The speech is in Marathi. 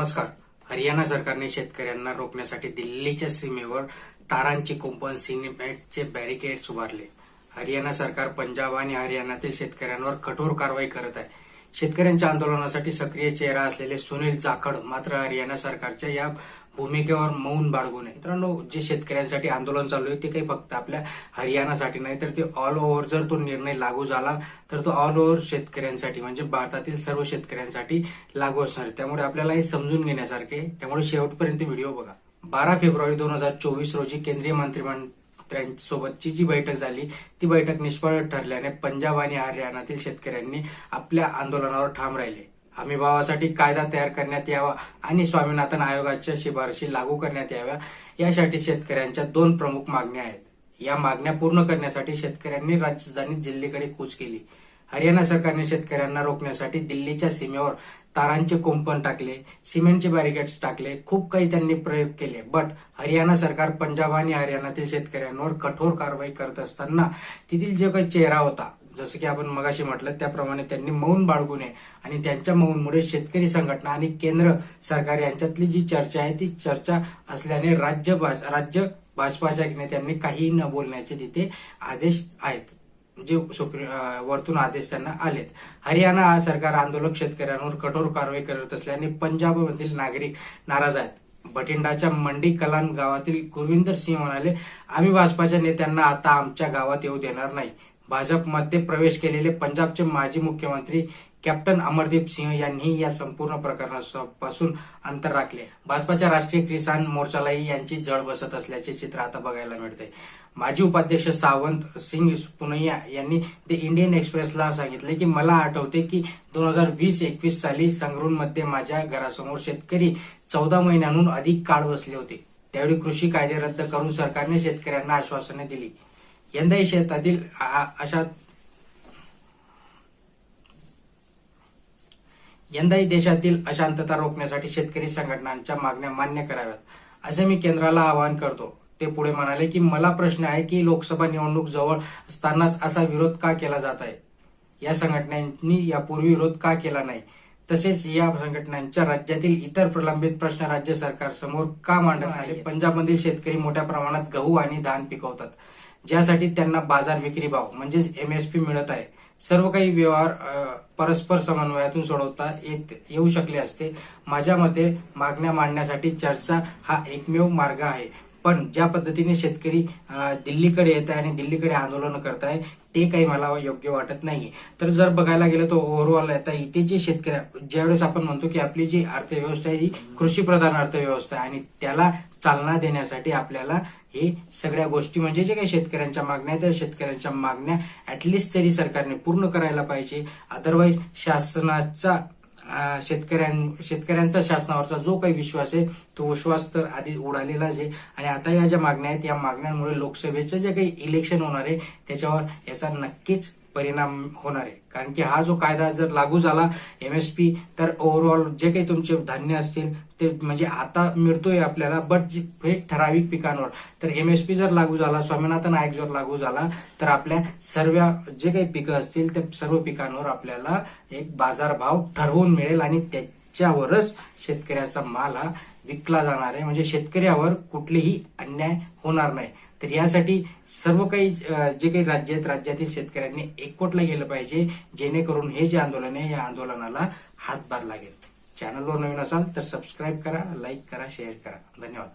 नमस्कार. हरियाणा सरकारने शेतकऱ्यांना रोखण्यासाठी दिल्लीच्या सीमेवर तारांची कुंपण सिनेमॅटचे बॅरिकेड्स उभारले हरियाणा सरकार पंजाब आणि हरियाणातील शेतकऱ्यांवर कठोर कारवाई करत आहे. शेतकऱ्यांच्या आंदोलनासाठी सक्रिय चेहरा असलेले सुनील जाखड मात्र हरियाणा सरकारच्या या भूमिकेवर मौन बाळगून आहे. मित्रांनो जे शेतकऱ्यांसाठी आंदोलन चालू आहे ते काही फक्त आपल्या हरियाणासाठी नाही तर ते ऑल ओव्हर जर तो निर्णय लागू झाला तर तो ऑल ओव्हर शेतकऱ्यांसाठी म्हणजे भारतातील सर्व शेतकऱ्यांसाठी लागू असणार त्यामुळे आपल्याला हे समजून घेण्यासारखे त्यामुळे शेवटपर्यंत व्हिडिओ बघा. बारा फेब्रुवारी दोन हजार चोवीस रोजी केंद्रीय मंत्रिमंत्र्यांसोबतची जी बैठक झाली ती बैठक निष्फळ ठरल्याने पंजाब आणि हरियाणातील शेतकऱ्यांनी आपल्या आंदोलनावर ठाम राहिले. हमी भावासाठी कायदा तयार करण्यात यावा आणि स्वामीनाथन आयोगाच्या शिफारशी लागू करण्यात याव्या यासाठी शेतकऱ्यांच्या दोन प्रमुख मागण्या आहेत. या मागण्या पूर्ण करण्यासाठी शेतकऱ्यांनी राजधानी दिल्लीकडे कूच केली. हरियाणा सरकारने शेतकऱ्यांना रोखण्यासाठी दिल्लीच्या सीमेवर तारांचे कुंपण टाकले सिमेंटचे बॅरिकेड्स टाकले खूप काही त्यांनी प्रयोग केले. बट हरियाणा सरकार पंजाब आणि हरियाणातील शेतकऱ्यांवर कठोर कारवाई करत असताना तिथील जो काही चेहरा होता जसं की आपण मगाशी म्हटलं त्याप्रमाणे त्यांनी मौन बाळगू नये आणि त्यांच्या मौनमुळे शेतकरी संघटना आणि केंद्र सरकार यांच्यातली जी चर्चा आहे ती चर्चा असल्याने राज्य राज्य भाजपाच्या नेत्यांनी काहीही न बोलण्याचे तिथे आदेश आहेत. जे वरतून आदेश त्यांना आलेत. हरियाणा सरकार आंदोलक शेतकऱ्यांवर कठोर कारवाई करत असल्याने पंजाबमधील नागरिक नाराज आहेत. बठिंडाच्या मंडी कलान गावातील गुरविंदर सिंह म्हणाले आम्ही भाजपाच्या नेत्यांना आता आमच्या गावात येऊ देणार नाही. भाजपमध्ये प्रवेश केलेले पंजाबचे माजी मुख्यमंत्री कॅप्टन अमरदीप सिंह यांनी या संपूर्ण प्रकरणापासून अंतर राखले. भाजपाच्या राष्ट्रीय किसान मोर्चालाही यांची जळ बसत असल्याचे चित्र आता बघायला मिळते माजी उपाध्यक्ष सावंत सिंग पुनैया यांनी द इंडियन एक्सप्रेसला सांगितले की मला आठवते की दोन हजार वीस एकवीस साली संगरूनमध्ये माझ्या घरासमोर शेतकरी चौदा महिन्यांहून अधिक काळ बसले होते. त्यावेळी कृषी कायदे रद्द करून सरकारने शेतकऱ्यांना आश्वासने दिली. यंदाही शेतातील अशा यंदाही देशातील अशांतता रोखण्यासाठी शेतकरी संघटनांच्या मागण्या मान्य कराव्यात असे मी केंद्राला आवाहन करतो. ते पुढे म्हणाले की मला प्रश्न आहे की लोकसभा निवडणूक जवळ असतानाच असा विरोध का केला जात आहे? या संघटनांनी यापूर्वी विरोध का केला नाही? तसेच या संघटनांच्या राज्यातील इतर प्रलंबित प्रश्न राज्य सरकार समोर का मांडत आले पंजाबमधील शेतकरी मोठ्या प्रमाणात गहू आणि धान पिकवतात. ज्यासाठी त्यांना बाजार विक्री भाव म्हणजेच एमएसपी मिळत आहे सर्व काही व्यवहार परस्पर समन्वयातून सोडवता येत येऊ शकले असते. माझ्या मते मागण्या मांडण्यासाठी चर्चा हा एकमेव मार्ग आहे. पण ज्या पद्धतीने शेतकरी दिल्लीकडे येत आहे आणि दिल्लीकडे आंदोलन करत आहे ते काही मला योग्य वाटत नाही तर जर बघायला गेलं तर ओव्हरऑल आता इथे जे शेतकरी ज्यावेळेस आपण म्हणतो की आपली जी अर्थव्यवस्था आहे ही कृषी प्रधान अर्थव्यवस्था आहे आणि त्याला चालना देण्यासाठी आपल्याला हे सगळ्या गोष्टी म्हणजे जे काही शेतकऱ्यांच्या मागण्या आहेत त्या शेतकऱ्यांच्या मागण्या ऍटलिस्ट तरी सरकारने पूर्ण करायला पाहिजे. अदरवाईज शासनाचा शेतकऱ्यां शेतकऱ्यांचा शासनावरचा जो काही विश्वास आहे तो विश्वास तर आधी उडालेलाच आहे. आणि आता या ज्या मागण्या आहेत या मागण्यांमुळे लोकसभेचं जे काही इलेक्शन होणार आहे त्याच्यावर याचा नक्कीच परिणाम होणार आहे. कारण की हा जो कायदा जर लागू झाला एमएसपी तर ओव्हरऑल जे काही तुमचे धान्य असतील ते म्हणजे आता मिळतोय आपल्याला बट जे हे ठराविक पिकांवर. तर एमएसपी जर लागू झाला स्वामीनाथन आयोग जर लागू झाला तर आपल्या सर्व जे काही पिकं असतील त्या सर्व पिकांवर आपल्याला एक बाजारभाव ठरवून मिळेल आणि त्याच्यावरच शेतकऱ्याचा माल हा विकला जाणार आहे. म्हणजे शेतकऱ्यावर कुठलेही अन्याय होणार नाही. तर यासाठी सर्व काही जे काही राज्य आहेत राज्यातील शेतकऱ्यांनी एकवटला गेलं पाहिजे. जेणेकरून हे जे आंदोलन आहे या आंदोलनाला हातभार लागेल. चॅनलवर नवीन असाल तर सबस्क्राईब करा लाईक करा शेअर करा. धन्यवाद.